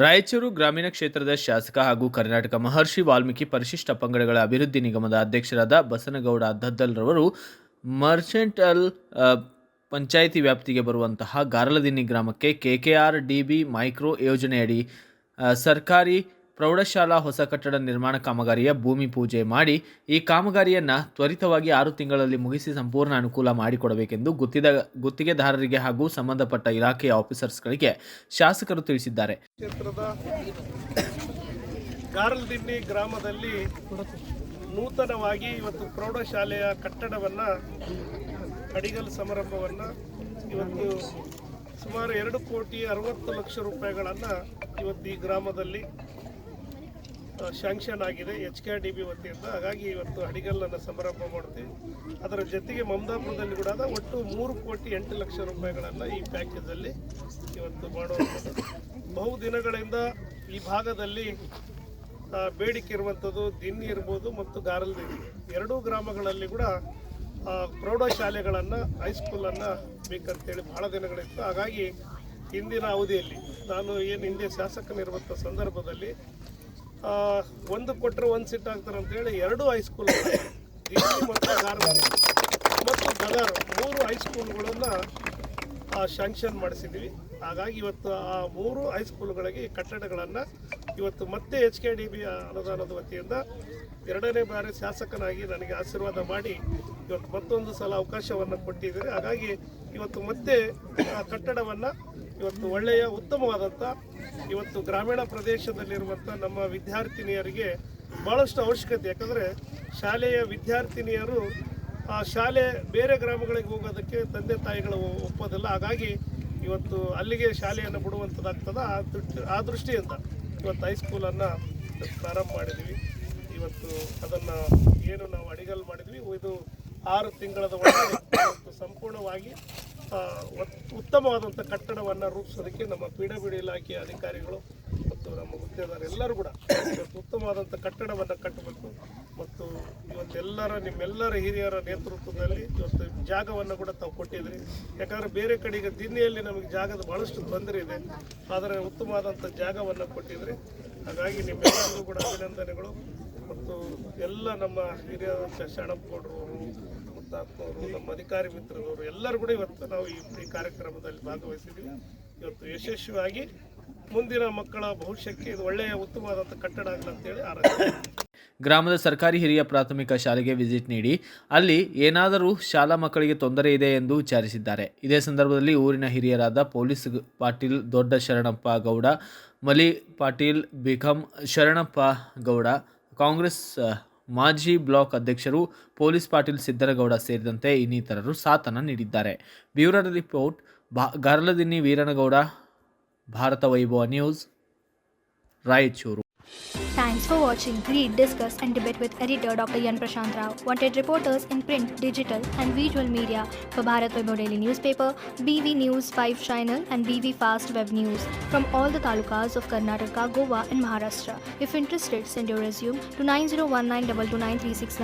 ರಾಯಚೂರು ಗ್ರಾಮೀಣ ಕ್ಷೇತ್ರದ ಶಾಸಕ ಹಾಗೂ ಕರ್ನಾಟಕ ಮಹರ್ಷಿ ವಾಲ್ಮೀಕಿ ಪರಿಶಿಷ್ಟ ಪಂಗಡಗಳ ಅಭಿವೃದ್ಧಿ ನಿಗಮದ ಅಧ್ಯಕ್ಷರಾದ ಬಸನಗೌಡ ದದ್ದಲ್ರವರು ಮರ್ಚೆಂಟಲ್ ಪಂಚಾಯಿತಿ ವ್ಯಾಪ್ತಿಗೆ ಬರುವಂತಹ ಗಾರಲದಿನ್ನಿ ಗ್ರಾಮಕ್ಕೆ ಕೆಕೆಆರ್ ಡಿಬಿ ಮೈಕ್ರೋ ಯೋಜನೆಯಡಿ ಸರ್ಕಾರಿ ಪ್ರೌಢಶಾಲಾ ಹೊಸ ಕಟ್ಟಡ ನಿರ್ಮಾಣ ಕಾಮಗಾರಿಯ ಭೂಮಿ ಪೂಜೆ ಮಾಡಿ ಈ ಕಾಮಗಾರಿಯನ್ನು ತ್ವರಿತವಾಗಿ ಆರು ತಿಂಗಳಲ್ಲಿ ಮುಗಿಸಿ ಸಂಪೂರ್ಣ ಅನುಕೂಲ ಮಾಡಿಕೊಡಬೇಕೆಂದು ಗುತ್ತಿದ ಗುತ್ತಿಗೆದಾರರಿಗೆ ಹಾಗೂ ಸಂಬಂಧಪಟ್ಟ ಇಲಾಖೆಯ ಆಫೀಸರ್ಸ್ಗಳಿಗೆ ಶಾಸಕರು ತಿಳಿಸಿದ್ದಾರೆ. ಗಾರಲ್ದಿನ್ನಿ ಗ್ರಾಮದಲ್ಲಿ ನೂತನವಾಗಿ ಇವತ್ತು ಪ್ರೌಢಶಾಲೆಯ ಕಟ್ಟಡವನ್ನು ಅಡಿಗಲ್ ಸಮಾರಂಭವನ್ನು ಇವತ್ತು ಸುಮಾರು ಎರಡು ಕೋಟಿ ಅರವತ್ತು ಲಕ್ಷ ರೂಪಾಯಿಗಳನ್ನು ಇವತ್ತು ಈ ಗ್ರಾಮದಲ್ಲಿ ಶಾಂಕ್ಷನ್ ಆಗಿದೆ ಎಚ್ ಕೆ ಡಿ ಬಿ ವತಿಯಿಂದ. ಹಾಗಾಗಿ ಇವತ್ತು ಅಡಿಗಲ್ಲನ್ನು ಸಮಾರಂಭ ಮಾಡ್ತೀವಿ. ಅದರ ಜೊತೆಗೆ ಮಮದಾಪುರದಲ್ಲಿ ಕೂಡ ಒಟ್ಟು ಮೂರು ಕೋಟಿ ಎಂಟು ಲಕ್ಷ ರೂಪಾಯಿಗಳನ್ನು ಈ ಪ್ಯಾಕೇಜಲ್ಲಿ ಇವತ್ತು ಮಾಡುವಂಥದ್ದು. ಬಹು ದಿನಗಳಿಂದ ಈ ಭಾಗದಲ್ಲಿ ಬೇಡಿಕೆ ಇರುವಂಥದ್ದು ದಿನ್ನಿ ಇರ್ಬೋದು ಮತ್ತು ಗಾರಲ್ದಿನ್ನಿ ಎರಡೂ ಗ್ರಾಮಗಳಲ್ಲಿ ಕೂಡ ಪ್ರೌಢಶಾಲೆಗಳನ್ನು ಹೈಸ್ಕೂಲನ್ನು ಬೇಕಂತೇಳಿ ಭಾಳ ದಿನಗಳಿತ್ತು. ಹಾಗಾಗಿ ಹಿಂದಿನ ಅವಧಿಯಲ್ಲಿ ನಾನು ಏನು ಹಿಂದೆ ಶಾಸಕನಿರುವಂಥ ಸಂದರ್ಭದಲ್ಲಿ ಒಂದು ಕೊಟ್ಟರೆ ಒಂದು ಸಿಟ್ ಆಗ್ತಾರೆ ಅಂತೇಳಿ ಎರಡು ಹೈಸ್ಕೂಲ್ ಮತ್ತು ಗಾರಲ್ದಿನ್ನಿ ಮತ್ತು ಗದರ್ ಮೂರು ಹೈಸ್ಕೂಲ್ಗಳನ್ನು ಶಾಂಕ್ಷನ್ ಮಾಡಿಸಿದ್ವಿ. ಹಾಗಾಗಿ ಇವತ್ತು ಆ ಮೂರು ಹೈಸ್ಕೂಲ್ಗಳಿಗೆ ಕಟ್ಟಡಗಳನ್ನು ಇವತ್ತು ಮತ್ತೆ ಎಚ್ ಕೆ ಡಿ ಬಿ ಅನುದಾನದ ವತಿಯಿಂದ ಎರಡನೇ ಬಾರಿ ಶಾಸಕನಾಗಿ ನನಗೆ ಆಶೀರ್ವಾದ ಮಾಡಿ ಇವತ್ತು ಮತ್ತೊಂದು ಸಲ ಅವಕಾಶವನ್ನು ಕೊಟ್ಟಿದ್ದಾರೆ. ಹಾಗಾಗಿ ಇವತ್ತು ಮತ್ತೆ ಆ ಕಟ್ಟಡವನ್ನು ಇವತ್ತು ಒಳ್ಳೆಯ ಉತ್ತಮವಾದಂಥ ಇವತ್ತು ಗ್ರಾಮೀಣ ಪ್ರದೇಶದಲ್ಲಿರುವಂಥ ನಮ್ಮ ವಿದ್ಯಾರ್ಥಿನಿಯರಿಗೆ ಭಾಳಷ್ಟು ಅವಶ್ಯಕತೆ. ಯಾಕಂದರೆ ಶಾಲೆಯ ವಿದ್ಯಾರ್ಥಿನಿಯರು ಆ ಶಾಲೆ ಬೇರೆ ಗ್ರಾಮಗಳಿಗೆ ಹೋಗೋದಕ್ಕೆ ತಂದೆ ತಾಯಿಗಳು ಒಪ್ಪೋದಿಲ್ಲ. ಹಾಗಾಗಿ ಇವತ್ತು ಅಲ್ಲಿಗೆ ಶಾಲೆಯನ್ನು ಬಿಡುವಂಥದ್ದಾಗ್ತದೆ ಆ ದೃಷ್ಟಿ, ಆ ದೃಷ್ಟಿಯಿಂದ. ಇವತ್ತು ಹೈಸ್ಕೂಲನ್ನು ಪ್ರಾರಂಭ ಮಾಡಿದ್ವಿ. ಇವತ್ತು ಅದನ್ನು ಏನು ನಾವು ಅಡಿಗಲ್ ಮಾಡಿದ್ವಿ. ಇದು ಆರು ತಿಂಗಳದ ಸಂಪೂರ್ಣವಾಗಿ ಉತ್ತಮವಾದಂಥ ಕಟ್ಟಡವನ್ನು ರೂಪಿಸೋದಕ್ಕೆ ನಮ್ಮ ಪಿ ಡಬ್ಲ್ಯೂ ಇಲಾಖೆಯ ಅಧಿಕಾರಿಗಳು ಮತ್ತು ನಮ್ಮ ಎಲ್ಲರೂ ಕೂಡ ಉತ್ತಮವಾದಂಥ ಕಟ್ಟಡವನ್ನು ಕಟ್ಟಬೇಕು. ಮತ್ತು ಇವತ್ತೆಲ್ಲರ ನಿಮ್ಮೆಲ್ಲರ ಹಿರಿಯರ ನೇತೃತ್ವದಲ್ಲಿ ಇವತ್ತು ಜಾಗವನ್ನು ಕೂಡ ತಾವು ಕೊಟ್ಟಿದ್ರಿ. ಯಾಕಂದರೆ ಬೇರೆ ಕಡೆಗೆ ದಿನ್ನಿಯಲ್ಲಿ ನಮಗೆ ಜಾಗದ ಭಾಳಷ್ಟು ತೊಂದರೆ ಇದೆ. ಆದರೆ ಉತ್ತಮವಾದಂಥ ಜಾಗವನ್ನು ಕೊಟ್ಟಿದ್ರಿ. ಹಾಗಾಗಿ ನಿಮ್ಮೆಲ್ಲರಿಗೂ ಕೂಡ ಅಭಿನಂದನೆಗಳು. ಮತ್ತು ಎಲ್ಲ ನಮ್ಮ ಹಿರಿಯರಾದಂಥ ಶರಣಪ್ಪಗೌಡರು ಮುತ್ತಾತ್ಮವರು, ನಮ್ಮ ಅಧಿಕಾರಿ ಮಿತ್ರರವರು ಎಲ್ಲರೂ ಕೂಡ ಇವತ್ತು ನಾವು ಈ ಕಾರ್ಯಕ್ರಮದಲ್ಲಿ ಭಾಗವಹಿಸಿದ್ದೀವಿ ಇವತ್ತು ಯಶಸ್ವಿಯಾಗಿ ಮುಂದಿನ ಮಕ್ಕಳ ಭವಿಷ್ಯಕ್ಕೆ ಇದು ಒಳ್ಳೆಯ ಉತ್ತಮವಾದಂಥ ಕಟ್ಟಡ ಆಗಲಿ ಅಂತೇಳಿ ಗ್ರಾಮದ ಸರ್ಕಾರಿ ಹಿರಿಯ ಪ್ರಾಥಮಿಕ ಶಾಲೆಗೆ ವಿಸಿಟ್ ನೀಡಿ ಅಲ್ಲಿ ಏನಾದರೂ ಶಾಲಾ ಮಕ್ಕಳಿಗೆ ತೊಂದರೆ ಇದೆ ಎಂದು ವಿಚಾರಿಸಿದ್ದಾರೆ. ಇದೇ ಸಂದರ್ಭದಲ್ಲಿ ಊರಿನ ಹಿರಿಯರಾದ ಪೊಲೀಸ್ ಪಾಟೀಲ್ ದೊಡ್ಡ ಶರಣಪ್ಪ ಗೌಡ, ಮಲಿ ಪಾಟೀಲ್ ಬಿಕಂ ಶರಣಪ್ಪ ಗೌಡ, ಕಾಂಗ್ರೆಸ್ ಮಾಜಿ ಬ್ಲಾಕ್ ಅಧ್ಯಕ್ಷರು ಪೊಲೀಸ್ ಪಾಟೀಲ್ ಸಿದ್ದರಗೌಡ ಸೇರಿದಂತೆ ಇನ್ನಿತರರು ಸಾಥನ ನೀಡಿದ್ದಾರೆ. ಬ್ಯೂರೋ ರಿಪೋರ್ಟ್, ಬಾ, Garladinni Veeranagouda Bharat Vaibhav news Raichur Thanks for watching. Read, discuss, and debate with editor Dr. Yan Prashant Rao. Wanted reporters in print, digital, and visual media for Bharat Vaibhav Daily Newspaper, BV News 5 Channel, and BV Fast Web News from all the talukas of Karnataka, Goa, and Maharashtra. If interested, send your resume to 9019229369.